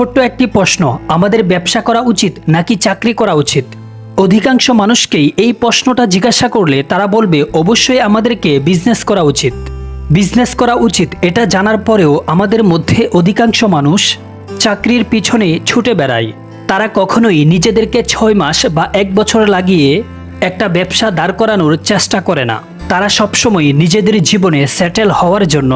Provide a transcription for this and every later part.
ছোট্ট একটি প্রশ্ন, আমাদের ব্যবসা করা উচিত নাকি চাকরি করা উচিত? অধিকাংশ মানুষকেই এই প্রশ্নটা জিজ্ঞাসা করলে তারা বলবে, অবশ্যই আমাদেরকে বিজনেস করা উচিত। বিজনেস করা উচিত, এটা জানার পরেও আমাদের মধ্যে অধিকাংশ মানুষ চাকরির পিছনে ছুটে বেড়ায়। তারা কখনোই নিজেদেরকে ছয় মাস বা এক বছর লাগিয়ে একটা ব্যবসা দাঁড় করানোর চেষ্টা করে না। তারা সবসময় নিজেদের জীবনে সেটেল হওয়ার জন্য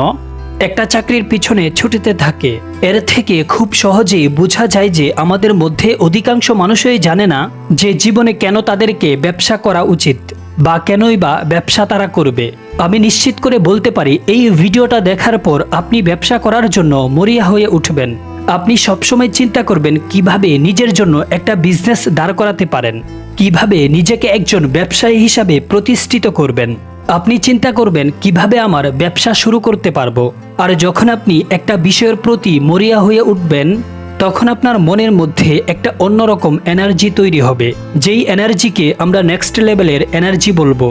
একটা চাকরির পিছনে ছুটিতে থাকে। এর থেকে খুব সহজেই বোঝা যায় যে আমাদের মধ্যে অধিকাংশ মানুষই জানে না যে জীবনে কেন তাদেরকে ব্যবসা করা উচিত বা কেনই বা ব্যবসা তারা করবে। আমি নিশ্চিত করে বলতে পারি, এই ভিডিওটা দেখার পর আপনি ব্যবসা করার জন্য মরিয়া হয়ে উঠবেন। আপনি সবসময় চিন্তা করবেন কীভাবে নিজের জন্য একটা বিজনেস দাঁড় করাতে পারেন। কীভাবে নিজেকে একজন ব্যবসায়ী হিসাবে প্রতিষ্ঠিত করবেন। আপনি চিন্তা করবেন কীভাবে আমার ব্যবসা শুরু করতে পারব। আর যখন আপনি একটা বিষয়ের প্রতি মরিয়া হয়ে উঠবেন, তখন আপনার মনের মধ্যে একটা অন্যরকম এনার্জি তৈরি হবে, যেই এনার্জিকে আমরা নেক্সট লেভেলের এনার্জি বলব।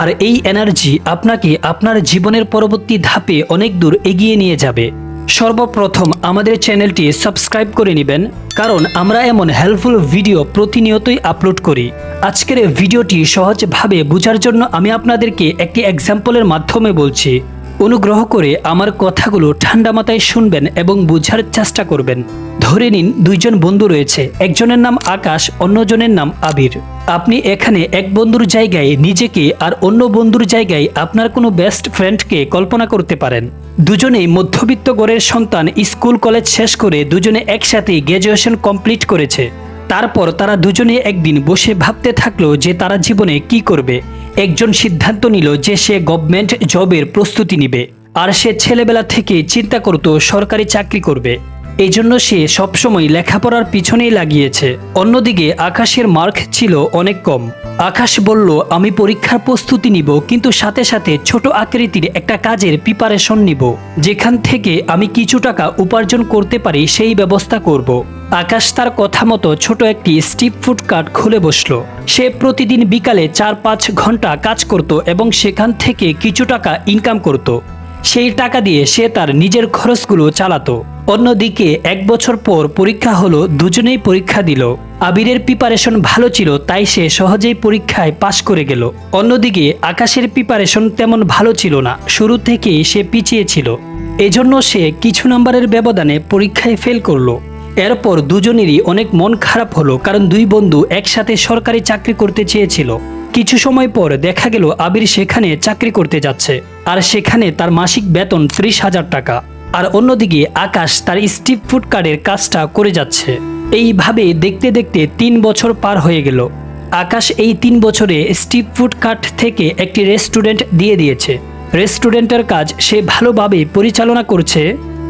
আর এই এনার্জি আপনাকে আপনার জীবনের পরবর্তী ধাপে অনেক দূর এগিয়ে নিয়ে যাবে। সর্বপ্রথম আমাদের চ্যানেলটি সাবস্ক্রাইব করে নেবেন, কারণ আমরা এমন হেল্পফুল ভিডিও প্রতিনিয়তই আপলোড করি। আজকের ভিডিওটি সহজভাবে বোঝার জন্য আমি আপনাদেরকে একটি এক্সাম্পলের মাধ্যমে বলছি। অনুগ্রহ করে আমার কথাগুলো ঠান্ডা মাথায় শুনবেন এবং বোঝার চেষ্টা করবেন। ধরে নিন দুইজন বন্ধু রয়েছে, একজনের নাম আকাশ, অন্যজনের নাম আবির। আপনি এখানে এক বন্ধুর জায়গায় নিজেকে আর অন্য বন্ধুর জায়গায় আপনার কোনো বেস্ট ফ্রেন্ডকে কল্পনা করতে পারেন। দুজনেই মধ্যবিত্ত গড়ের সন্তান, স্কুল, কলেজ শেষ করে দুজনে একসাথে গ্র্যাজুয়েশন কমপ্লিট করেছে। তারপর তারা দুজনে একদিন বসে ভাবতে থাকল যে তারা জীবনে কি করবে। একজন সিদ্ধান্ত নিল যে সে গভর্নমেন্ট জবের প্রস্তুতি নিবে, আর সে ছেলেবেলা থেকে চিন্তা করতো সরকারি চাকরি করবে। এই জন্য সে সবসময় লেখাপড়ার পিছনেই লাগিয়েছে। অন্যদিকে আকাশের মার্ক ছিল অনেক কম। আকাশ বলল, আমি পরীক্ষার প্রস্তুতি নিব, কিন্তু সাথে সাথে ছোট আকৃতির একটা কাজের প্রিপারেশন নিব। যেখান থেকে আমি কিছু টাকা উপার্জন করতে পারি, সেই ব্যবস্থা করব। আকাশ তার কথা মতো ছোট একটি স্ট্রিপ ফুড কার্ট খুলে বসল। সে প্রতিদিন বিকালে চার পাঁচ ঘণ্টা কাজ করত এবং সেখান থেকে কিছু টাকা ইনকাম করত। সেই টাকা দিয়ে সে তার নিজের খরচগুলো চালাতো। অন্যদিকে এক বছর পর পরীক্ষা হলো, দুজনেই পরীক্ষা দিল। আবিরের প্রিপারেশন ভালো ছিল, তাই সে সহজেই পরীক্ষায় পাশ করে গেল। অন্যদিকে আকাশের প্রিপারেশন তেমন ভালো ছিল না, শুরু থেকেই সে পিছিয়ে ছিল। এজন্য সে কিছু নাম্বারের ব্যবধানে পরীক্ষায় ফেল করল। এরপর দুজনেরই অনেক মন খারাপ হলো, কারণ দুই বন্ধু একসাথে সরকারি চাকরি করতে চেয়েছিল। কিছু সময় পর দেখা গেল আবির সেখানে চাকরি করতে যাচ্ছে, আর সেখানে তার মাসিক বেতন ত্রিশ হাজার টাকা। আর অন্যদিকে আকাশ তার স্টিপ ফুড কার্ডের কাজটা করে যাচ্ছে। এইভাবে দেখতে দেখতে তিন বছর পার হয়ে গেল। আকাশ এই তিন বছরে স্টিপ ফুড কার্ট থেকে একটি রেস্টুরেন্ট দিয়ে দিয়েছে। রেস্টুরেন্টের কাজ সে ভালোভাবে পরিচালনা করছে।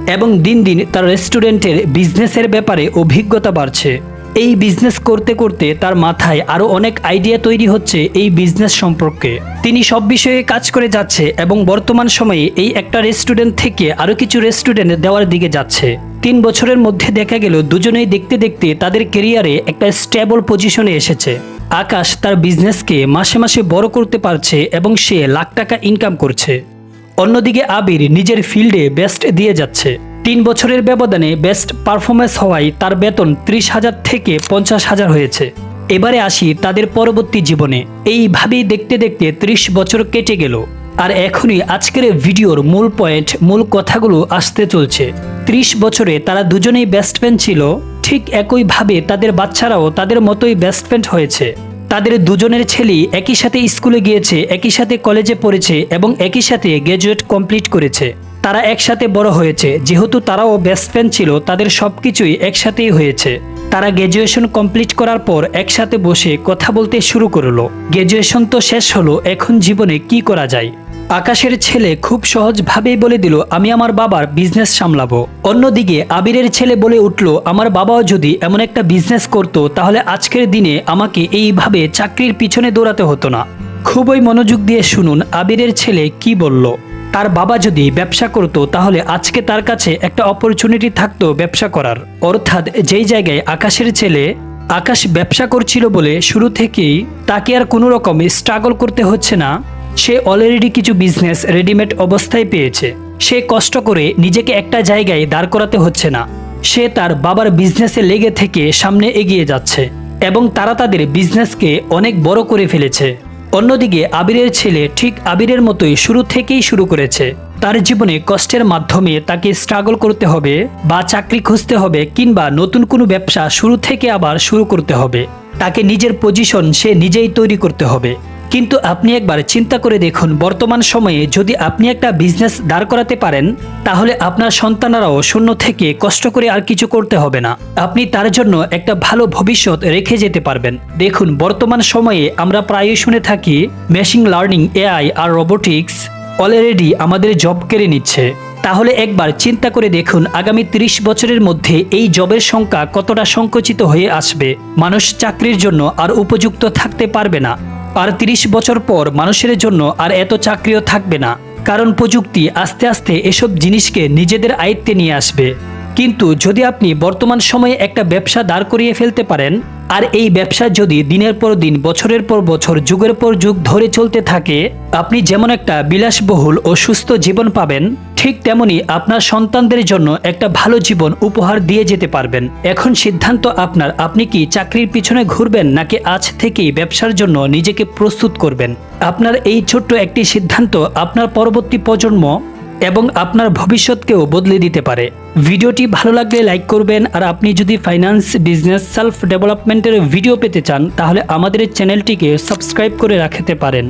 এবং দিন দিন তার রেস্টুরেন্টের বিজনেসের ব্যাপারে অভিজ্ঞতা বাড়ছে। এই বিজনেস করতে করতে তার মাথায় আরও অনেক আইডিয়া তৈরি হচ্ছে এই বিজনেস সম্পর্কে। তিনি সব বিষয়ে কাজ করে যাচ্ছে এবং বর্তমান সময়ে এই একটা রেস্টুরেন্ট থেকে আরও কিছু রেস্টুরেন্ট দেওয়ার দিকে যাচ্ছে। তিন বছরের মধ্যে দেখা গেল দুজনেই দেখতে দেখতে তাদের কেরিয়ারে একটা স্টেবল পজিশনে এসেছে। আকাশ তার বিজনেসকে মাসে মাসে বড় করতে পারছে এবং সে লাখ টাকা ইনকাম করছে। অন্যদিকে আবির নিজের ফিল্ডে বেস্ট দিয়ে যাচ্ছে। তিন বছরের ব্যবধানে বেস্ট পারফরমেন্স হওয়ায় তার বেতন ত্রিশ হাজার থেকে পঞ্চাশ হাজার হয়েছে। এবারে আসি তাদের পরবর্তী জীবনে। এইভাবেই দেখতে দেখতে ত্রিশ বছর কেটে গেল। আর এখনই আজকের ভিডিওর মূল পয়েন্ট, মূল কথাগুলো আসতে চলছে। ত্রিশ বছরে তারা দুজনেই বেস্ট ফ্রেন্ড ছিল, ঠিক একইভাবে তাদের বাচ্চারাও তাদের মতোই বেস্ট ফ্রেন্ড হয়েছে। তাদের দুজনের ছেলে একই সাথে স্কুলে গিয়েছে, একই সাথে কলেজে পড়েছে এবং একই সাথে গ্র্যাজুয়েট কমপ্লিট করেছে। তারা একসাথে বড় হয়েছে, যেহেতু তারাও বেস্ট ফ্রেন্ড ছিল, তাদের সব কিছুই একসাথেই হয়েছে। তারা গ্র্যাজুয়েশন কমপ্লিট করার পর একসাথে বসে কথা বলতে শুরু করল। গ্র্যাজুয়েশন তো শেষ হলো, এখন জীবনে কি করা যায়? আকাশের ছেলে খুব সহজভাবেই বলে দিল, আমি আমার বাবার বিজনেস সামলাবো। অন্যদিকে আবিরের ছেলে বলে উঠল, আমার বাবাও যদি এমন একটা বিজনেস করতো, তাহলে আজকের দিনে আমাকে এইভাবে চাকরির পিছনে দৌড়াতে হতো না। খুবই মনোযোগ দিয়ে শুনুন, আবিরের ছেলে কি বলল, তার বাবা যদি ব্যবসা করতো, তাহলে আজকে তার কাছে একটা অপরচুনিটি থাকতো ব্যবসা করার। অর্থাৎ যেই জায়গায় আকাশের ছেলে আকাশ ব্যবসা করছিল বলে শুরু থেকেই তাকে আর কোনো রকম স্ট্রাগল করতে হচ্ছে না সে অলরেডি কিছু বিজনেস রেডিমেড অবস্থায় পেয়েছে। সে কষ্ট করে নিজেকে একটা জায়গায় দাঁড় করাতে হচ্ছে না। সে তার বাবার বিজনেসে লেগে থেকে সামনে এগিয়ে যাচ্ছে এবং তারা তাদের বিজনেসকে অনেক বড় করে ফেলেছে। অন্যদিকে আবিরের ছেলে ঠিক আবিরের মতোই শুরু থেকেই শুরু করেছে। তার জীবনে কষ্টের মাধ্যমে তাকে স্ট্রাগল করতে হবে বা চাকরি খুঁজতে হবে কিংবা নতুন কোনো ব্যবসা শুরু থেকে আবার শুরু করতে হবে। তাকে নিজের পজিশন সে নিজেই তৈরি করতে হবে। কিন্তু আপনি একবার চিন্তা করে দেখুন, বর্তমান সময়ে যদি আপনি একটা বিজনেস দাঁড় করাতে পারেন, তাহলে আপনার সন্তানরাও শূন্য থেকে কষ্ট করে আর কিছু করতে হবে না। আপনি তার জন্য একটা ভালো ভবিষ্যৎ রেখে যেতে পারবেন। দেখুন, বর্তমান সময়ে আমরা প্রায়ই শুনে থাকি মেশিন লার্নিং এআই আর রোবোটিক্স অলরেডি আমাদের জব কেড়ে নিচ্ছে। তাহলে একবার চিন্তা করে দেখুন, আগামী ৩০ বছরের মধ্যে এই জবের সংখ্যা কতটা সংকুচিত হয়ে আসবে। মানুষ চাকরির জন্য আর উপযুক্ত থাকতে পারবে না। আর ৩০ বছর পর মানুষের জন্য আর এত চাকরিও থাকবে না। কারণ প্রযুক্তি আস্তে আস্তে এসব জিনিসকে নিজেদের আয়ত্তে নিয়ে আসবে। কিন্তু যদি আপনি বর্তমান সময়ে একটা ব্যবসা দাঁড় করিয়ে ফেলতে পারেন, আর এই ব্যবসা যদি দিনের পর দিন, বছরের পর বছর, যুগের পর যুগ ধরে চলতে থাকে, আপনি যেমন একটা বিলাসবহুল ও সুস্থ জীবন পাবেন ঠিক তেমনি আপনার সন্তানদের জন্য একটা ভালো জীবন উপহার দিয়ে যেতে পারবেন। এখন সিদ্ধান্ত আপনার, আপনি কি চাকরির পিছনে ঘুরবেন নাকি আজ থেকেই ব্যবসার জন্য নিজেকে প্রস্তুত করবেন? আপনার এই ছোট্ট একটি সিদ্ধান্ত আপনার পরবর্তী প্রজন্ম এবং আপনার ভবিষ্যৎকেও বদলে দিতে পারে। ভিডিওটি ভালো লাগলে লাইক করবেন, আর আপনি যদি ফাইন্যান্স, বিজনেস, সেলফ ডেভেলপমেন্টের ভিডিও পেতে চান, তাহলে আমাদের চ্যানেলটিকে সাবস্ক্রাইব করে রাখতে পারেন।